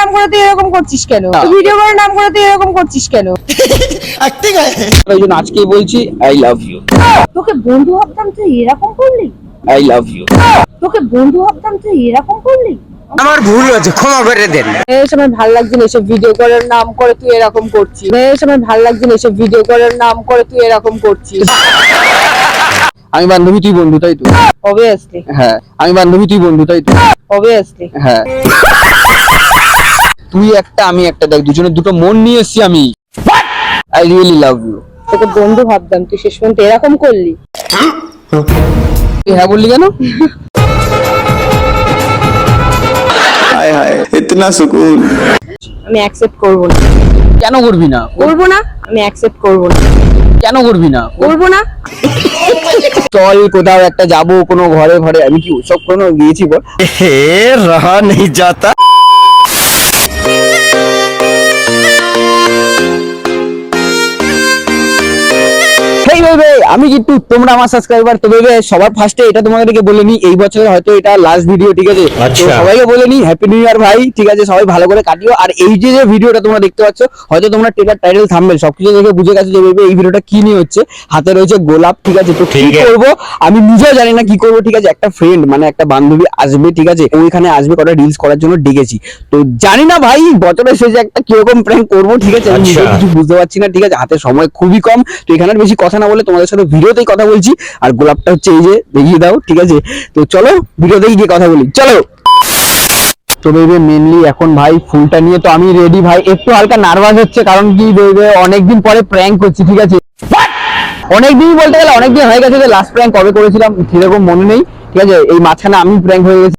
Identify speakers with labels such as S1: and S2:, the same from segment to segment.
S1: নাম করে তুই এরকম করছিস কেন? ভিডিও করার নাম করে তুই এরকম করছিস কেন?
S2: ওই জন্য আজকেই বলছি আই লাভ ইউ
S1: তোকে বন্ধু ভাবতাম তুই এরকম করলি?
S2: আই লাভ ইউ
S1: তোকে বন্ধু ভাবতাম তুই এরকম করলি?
S3: আমার ভুল হয়েছে ক্ষমা করে দেন।
S1: এই সময় ভালো লাগছে না এসব ভিডিও করার নাম করে তুই এরকম করছিস। এই সময় ভালো লাগছে না এসব ভিডিও করার নাম করে তুই এরকম করছিস।
S2: আমি বান্ধবী তুই বন্ধু তাই তো?
S1: অবভিয়াসলি
S2: হ্যাঁ আমি বান্ধবী তুই বন্ধু তাই তো?
S1: অবভিয়াসলি
S2: হ্যাঁ। তুই একটা আমি একটা দেখ দুজনে দুটো মন নিয়ে এসছি আমি। আই রিয়েলি লাভ ইউ
S1: তোকে বন্ধু ভাবতাম তুই শেষ পর্যন্ত এরকম করলি।
S2: তুই হ্যাঁ বললি কেন?
S4: হায় হায় ইতনা সুকুন।
S1: আমি অ্যাকসেপ্ট করব না।
S2: কেন করবি না?
S1: করব না আমি অ্যাকসেপ্ট করব না।
S2: কেন করবি না?
S1: করব না।
S2: চল কোথাও একটা যাব কোনো ঘরে ঘরে আমি কি ওসব কোনো গিয়েছি বল?
S3: হে রহা নেই
S2: যাতা। বেবে আমি কিন্তু তোমরা আমার সাবস্ক্রাইবার তো বেবে সবার ফার্স্টে এটা তোমাদেরকে বলে নি এই বছর হয়তো এটা লাস্ট ভিডিও ঠিক আছে? তো
S3: আচ্ছা।
S2: সবাইকে বলে নি হ্যাপি নিউ ইয়ার ভাই ঠিক আছে? সবাই ভালো করে কাটিও। আর এই যে যে ভিডিওটা তোমরা দেখতে পাচ্ছ হয়তো তোমরা টেকার টাইটেল থাম্বেল সবকিছু দেখে বুঝে গেছো যে বেবে এই ভিডিওটা কি নিয়ে হচ্ছে? হাতে রয়েছে গোলাপ ঠিক আছে? তো কি। করব? আমি নিজেও জানি না কি করব ঠিক আছে? একটা ফ্রেন্ড মানে একটা বান্ধবী আসবে ঠিক আছে? ওইখানে আসবে কটা রিলস করার জন্য ডেকেছি। তো জানি না ভাই বছরের শেষে একটা কীরকম প্র্যাঙ্ক করব ঠিক আছে? আমি
S3: আচ্ছা।
S2: কিছু বুঝতে পারছি না ঠিক আছে? হাতে সময় খুবই কম তো এখানে বেশি কথা না বলে তোমাদের সাথে ভিডিওতেই কথা বলছি। আর গোলাপটা হচ্ছে এই যে, দেখিয়ে দাও, ঠিক আছে? তো চলো, ভিডিওতেই গিয়ে কথা বলি। চলো! তো বেবে মেনলি এখন ভাই, ফুলটা নিয়ে তো আমি রেডি ভাই। একটু হালকা নার্ভাস হচ্ছে, কারণ কি বেবে অনেকদিন পরে প্র্যাঙ্ক করছি, ঠিক আছে? অনেকদিন বলতে গেলে অনেকদিন হয়ে গেছে যে লাস্ট প্র্যাঙ্ক কবে করেছিলাম, সেরকম মনে নেই, ঠিক আছে? এই মাঝখানে আমি প্র্যাঙ্ক হয়ে গেছি।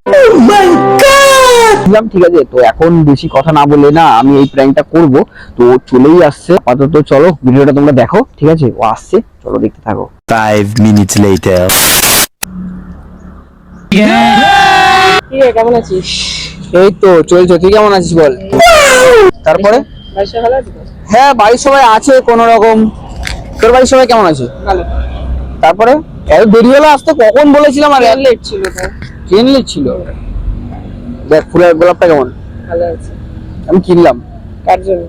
S2: ছিলাম, ঠিক আছে তো এখন বেশি কথা না বলে না আমি এই প্র্যাঙ্কটা করব। তো চলেই আসছে। আপাতত চলো ভিডিওটা তোমরা দেখো ঠিক আছে? ও আসছে চলো দেখতে থাকো।
S3: Five minutes later.
S1: কি রে কেমন আছিস?
S2: এই তো চলছে। তুই কেমন আছিস বল? তারপরে? হ্যাঁ বাড়ির সবাই আছে কোন রকম। তোর বাড়ির সবাই কেমন আছে?
S1: ভালো।
S2: তারপরে? এত দেরি হলো আসতে? কখন বলেছিলাম আর
S1: লেট ছিল তো।
S2: ট্রেন লেট ছিল? দেখ ফুলের গোলাপটা কেমন?
S1: ভালো আছে।
S2: আমি কিনলাম।
S1: কার জন্য?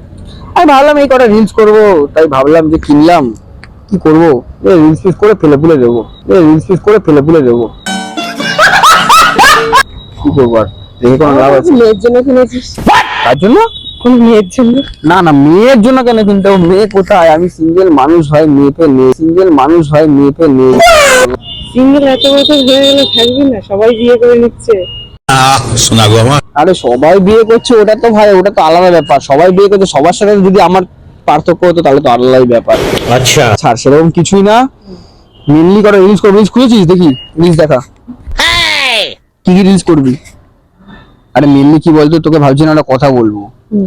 S2: আমি ভাবলাম এই কটা রিলস করব তাই ভাবলাম যে কিনলাম। কি করব? রিলস পিস করে ফেলে ফুলে দেবো। রিলস পিস করে ফেলে ফুলে দেবো। কি করব আর? দেখে কোনো লাভ আছে?
S1: মেয়ের জন্য কিনেছিস?
S2: তার জন্য?
S1: কোন মেয়ের জন্য?
S2: না না মেয়ের জন্য কেন কিনতে হবে? মেয়ে কোথায়? আমি সিঙ্গেল মানুষ হয় মেয়ে পে নেই। সিঙ্গেল মানুষ হয় মেয়ে পে নেই।
S1: সিঙ্গেল এত বছর হয়ে গেলে থাকবি না সবাই বিয়ে করে নিচ্ছে।
S2: আরে সবাই বিয়ে করছে ওটা তো ভাই ওটা তো আলাদা ব্যাপার। সবাই বিয়ে করছে সবার সাথে যদি আমার পার্থক্য হতো তাহলে তো আলাদাই ব্যাপার।
S3: আচ্ছা।
S2: ছাড় সেরকম কিছুই না। মেনলি করে রিলস করবি রিলস খুলেছিস? দেখি রিলস দেখা। কি কি রিলস করবি? আরে মেনলি কি বলতো তোকে ভাবছি না একটা কথা বলব।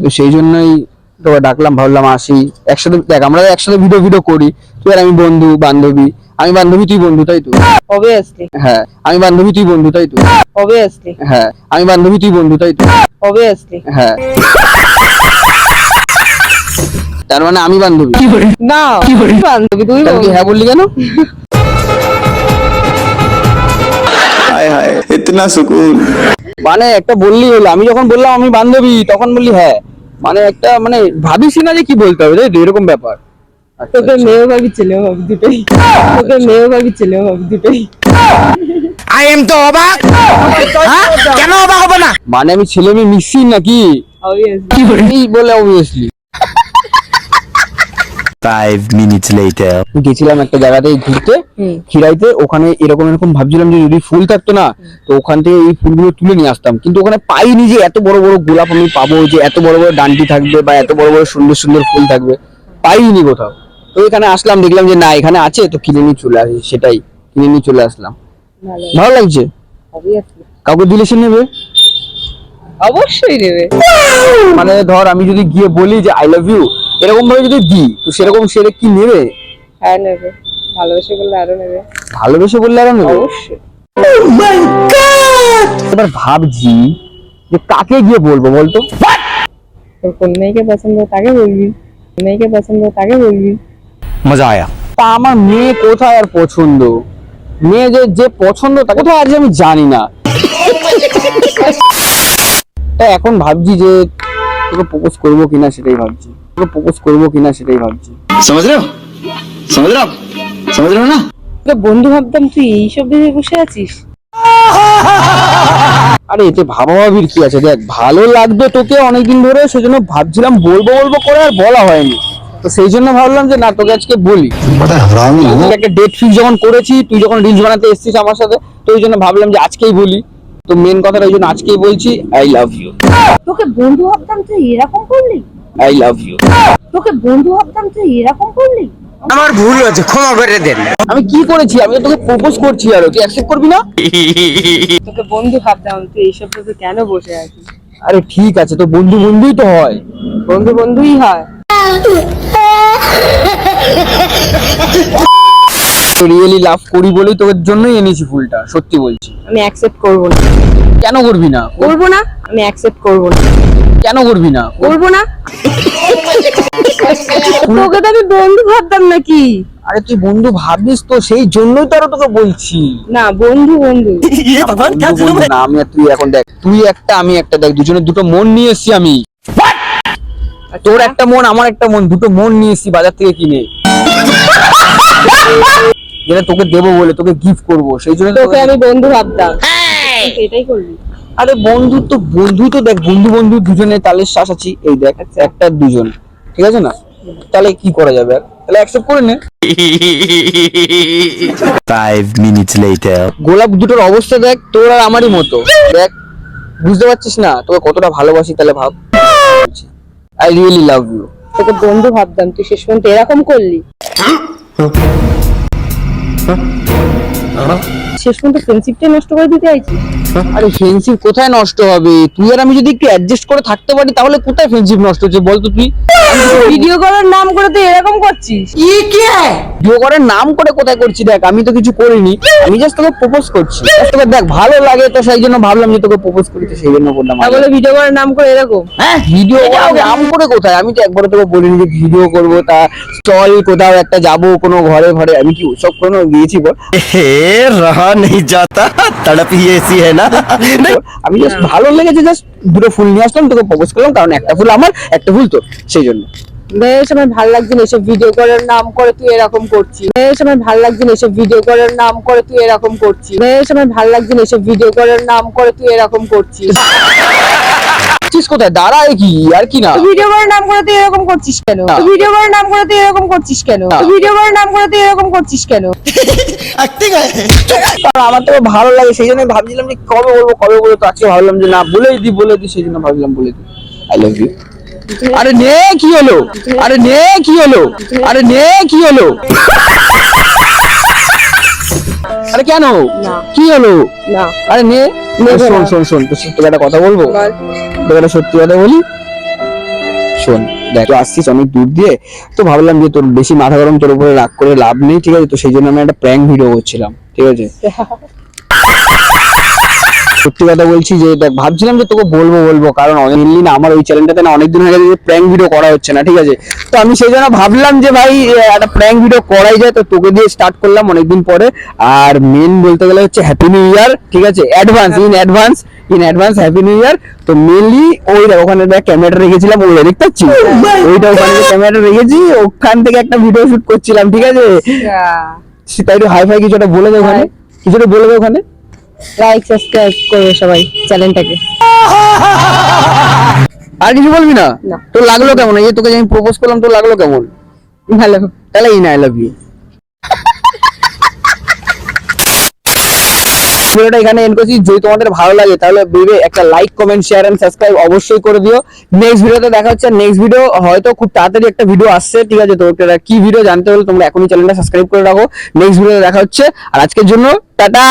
S2: তো সেই জন্যই তোকে ডাকলাম ভাবলাম আসি। একসাথে দেখ আমরা একসাথে ভিডিও ভিডিও করি। তুই আর আমি বন্ধু বান্ধবী। আমি বান্ধবী তুই বন্ধু তাই তো?
S1: কবে অবভিয়াসলি
S2: হ্যাঁ আমি বান্ধবী তুই বন্ধু তাই তো?
S1: অবভিয়াসলি
S2: হ্যাঁ আমি বান্ধবী তুই বন্ধু তাই তো?
S1: অবভিয়াসলি
S2: হ্যাঁ। তার মানে আমি বান্ধবী।
S1: না বান্ধবী তুই
S2: হ্যাঁ বললি কেন?
S4: হায় হায় ইতনা সুকুন।
S2: মানে একটা বললি হলো আমি যখন বললাম আমি বান্ধবী তখন বললি হ্যাঁ। মানে একটা মানে ভাবিস না যে কি বলতে হবে তাই এরকম ব্যাপার।
S1: তোকে মেয়েও ভাবি ছেলেও ভাবি দুটোই। তোকে মেয়েও ভাবি ছেলেও ভাবি দুটোই।
S3: I am তো অবাক? কেন অবাক হবে না?
S2: মানে আমি ছেলে মেয়ে মিশছি নাকি?
S1: অবভিয়াসলি
S2: বলে? অবভিয়াসলি. গেছিলাম একটা জায়গাতে ঘুরতে খিরাইতে ওখানে এরকম এরকম ভাবছিলাম যে যদি ফুল থাকতো না তো ওখান থেকে এই ফুলগুলো তুলে নিয়ে আসতাম। কিন্তু ওখানে পাইনি যে এত বড় বড় গোলাপ আমি পাবো যে এত বড় বড় ডান্ডি থাকবে বা এত বড় বড় সুন্দর সুন্দর ফুল থাকবে। পাইনি কোথাও। তো এখানে আসলাম দেখলাম যে না এখানে আছে তো কিনে নিয়ে চলে আসি সেটাই কিনে নিয়ে চলে আসলাম।
S1: ভালো।
S2: লাগছে? কাউকে দিলে সে নেবে?
S1: অবশ্যই নেবে।
S2: মানে ধর আমি যদি গিয়ে বলি যে আই লাভ ইউ এরকম ভাবে যদি দিই তো সেরকম সেরে কি নেবে?
S1: হ্যাঁ নেবে। ভালোবেসে বললে আরও নেবে।
S2: ভালোবেসে বললে আরও নেবে?
S1: অবশ্যই।
S2: এবার ভাবছি যে কাকে গিয়ে বলব বলতো?
S1: তোর কোন মেয়েকে পছন্দ তাকে বলবি। মেয়েকে পছন্দ তাকে বলবি।
S3: मजा आया
S2: তা আমার মেয়ে কোথায় আর পছন্দ মেয়ে যে যে পছন্দ তা কোথায় আজ আমি জানি না তা এখন ভাবছি যে তোকে প্রপোজ করবো কিনা সেটাই ভাবছি তোকে প্রপোজ করবো কিনা সেটাই ভাবছি
S4: समझ रहे हो समझ रहे हो आप समझ रहे हो ना
S1: তোকে বন্ধু ভাবতাম তুই এইসব ভেবে বসে আছিস
S2: আরে এতে ভাবা ভাবির কি আছে দেখ ভালো লাগবে তোকে অনেকদিন ধরে সেজন্য ভাবছিলাম বলবো বলবো করে আর বলা হয়নি তো সেই জন্য ভাবলাম যে না তোকে আজকে বলি। মানে একটা ডেট ফিক্স যখন করেছি তুই যখন রিলস বানাতে এসেছিস আমার সাথে তো ওই জন্য ভাবলাম যে আজকেই বলি। তো মেন কথাটা ওই জন্য আজকেই বলছি আই লাভ ইউ
S1: তোকে বন্ধু ভাবতাম তুই এরকম করলি?
S2: আই লাভ ইউ
S1: তোকে বন্ধু ভাবতাম তুই এরকম করলি?
S3: আমার ভুল হয়েছে ক্ষমা করে দেন।
S2: আমি কি করেছি? আমি তোকে প্রপোজ করছি আর। তুই অ্যাকসেপ্ট করবি না?
S1: তোকে বন্ধু ভাবতাম তুই এইসব তো কেন বসে আছিস?
S2: আরে ঠিক আছে তো বন্ধু বন্ধুই তো হয়।
S1: বন্ধু বন্ধুই হয়।
S2: রিয়েলি লাভ করি বলেই তোর জন্যই এনেছি ফুলটা সত্যি বলছি।
S1: আমি অ্যাকসেপ্ট করব না।
S2: কেন করবি না?
S1: করব না আমি অ্যাকসেপ্ট করব না।
S2: কেন করবি না?
S1: করব না। তোকে তো আমি বন্ধু ভাবতাম নাকি?
S2: আরে তুই বন্ধু ভাবিস তো সেই জন্যই তো আরও তোকে বলছি।
S1: না বন্ধু বন্ধু।
S2: বন্ধু না আমি আর তুই এখন দেখ তুই একটা আমি একটা দেখ দুজনের দুটো মন নিয়ে এসছি আমি। তোর একটা মন আমার একটা মন দুটো মন নিয়েছি বাজার থেকে কিনে। যেটা তোকে দেবো বলে তোকে গিফট করব সেই জন্য
S1: তোকে আমি বন্ধু ভাবতাম। এটাই করলি।
S2: আরে বন্ধু তো বন্ধু তো দেখ বন্ধু বন্ধু দুজনে তালের শ্বাস আছি। এই দেখ একটা দুজন। ঠিক আছে না? তাহলে কি করা যাবে আর? তাহলে অ্যাকসেপ্ট করে নে।
S5: Five minutes later.
S2: গোলাপ দুটোর অবস্থা দেখ তোর আর আমারই মতো। দেখ বুঝতে পারছিস না? তোকে কতটা ভালোবাসি তাহলে ভাব। আই রিয়েলি লাভ ইউ
S1: তোকে বন্ধু ভাবতাম তুই শেষ পর্যন্ত এরকম করলি। শেষ পর্যন্ত ফ্রেন্ডশিপটাই নষ্ট করে দিতে চাইছিস
S2: আরে ফ্রেন্ডশিপ কোথায় নষ্ট হবে? তুই আর আমি যদি একটু অ্যাডজাস্ট করে থাকতে পারি তাহলে কোথায় ফ্রেন্ডশিপ নষ্ট হচ্ছে বল তো তুই?
S1: ভিডিও করার নাম করে তুই এরকম করছিস? ই কি?
S2: ভিডিও করার নাম করে কোথায় করছি দেখ আমি তো কিছু করিনি। আমি জাস্ট তোকে প্রপোজ করছি। তোকে দেখ ভালো লাগে তো সেই জন্য ভাবলাম যে তোকে প্রপোজ করি তো সেই জন্য বললাম
S1: তাহলে ভিডিও করার নাম করে এরকম?
S2: হ্যাঁ ভিডিও নাম করে কোথায়? আমি তো একবার তোকে বলিনি যে ভিডিও করব তা চল কোথাও একটা যাব কোনো ঘরে ঘরে আমি কি ওসব কোনো গিয়েছি বল?
S5: হে রহা नहीं जाता तड़प ही ऐसी है ना
S2: আমি জাস্ট ভালো লেগেছে জাস্ট দুটো ফুল নিয়ে আসলাম তোকে প্রপোজ করলাম কারণ একটা ফুল আমার একটা ফুল তোর সেই জন্য
S1: বেশ আমার ভালো লাগছে না এসব ভিডিও করার নাম করে তুই এরকম করছিস বেশ আমার ভালো লাগছে না এসব ভিডিও করার নাম করে তুই এরকম করছিস বেশ আমার ভালো লাগছে না এসব ভিডিও করার নাম করে তুই এরকম করছিস
S2: চিস কোথায়? দাঁড়ায় কি? আর কি না?
S1: ভিডিও করার নাম করে তুই এরকম করছিস কেন?
S2: না।
S1: ভিডিও করার নাম করে তুই এরকম করছিস কেন? ভিডিও করার নাম করে তুই এরকম করছিস কেন?
S2: আমার তো ভালো লাগে সেই জন্য ভাবছিলাম যে কবে বলব কবে বলব তো আজকে ভাবলাম যে না বলেই দি বলে দি সেই জন্য ভাবলাম বলে দি আই লাভ ইউ আরে নে কি হলো? আরে নে কি হলো? আরে নে কি হলো? আরে কেন?
S1: না।
S2: কি হলো?
S1: না।
S2: আরে নে। শোন শোন শোন তো তোকে একটা কথা বলব? তোকে সত্যি কথা বলি? শোন, দেখ আসছিস অনেক দূর দিয়ে, তো ভাবলাম যে তোর বেশি মাথা গরম, তোর উপরে রাগ করে লাভ নেই, ঠিক আছে? তো সেই জন্য আমি একটা প্র্যাঙ্ক ভিডিও করছিলাম, ঠিক আছে? সত্যি কথা বলছি যে, দেখ, ভাবছিলাম যে তোকে বলব বলব, কারণ মেনলি না আমার ওই চ্যানেলটাতে না অনেকদিন হয়ে গেছে প্র্যাঙ্ক ভিডিও করা হচ্ছে না, ঠিক আছে? তো আমি সেই জন্য ভাবলাম যে, ভাই একটা প্র্যাঙ্ক ভিডিও করাই যায়, তো তোকে দিয়ে স্টার্ট করলাম অনেকদিন পরে। আর মেন বলতে গেলে হচ্ছে হ্যাপি নিউ ইয়ার ঠিক আছে? Advance in advance in advance happy new year তো মেনলি ওই ওখানে ক্যামেরাটা রেখেছিলাম ওই দেখতে পাচ্ছিস? ওইটা ওখানে ক্যামেরাটা রেখেছি ওখান থেকে একটা ভিডিও শুট করছিলাম ঠিক আছে? তাই একটু হাই ফাই কিছুটা বলে দে ওখানে. কিছুটা বলে দে ওখানে।
S1: লাইক সাবস্ক্রাইব করবে সবাই চ্যানেলটাকে
S2: আর কিছু বলবি না। তোর লাগল কেমন? এই তোকে যে আমি প্রপোজ করলাম তোর লাগল কেমন?
S1: ভালো।
S2: তাহলে ইন আই লাভ ইউ ভিডিওটা এখানে এন্ড করছি। যদি তোমাদের ভালো লাগে, তাহলে বেবে একটা like comment share and subscribe অবশ্যই করে দিও। নেক্সট ভিডিওতে দেখা হচ্ছে। নেক্সট ভিডিও হয়তো খুব তাড়াতাড়ি একটা ভিডিও আসছে, ঠিক আছে? তো কি ভিডিও জানতে হলে তোমরা এখনই চ্যানেলটা সাবস্ক্রাইব করে রাখো। নেক্সট ভিডিওতে দেখা হচ্ছে। আর আজকের জন্য টাটা!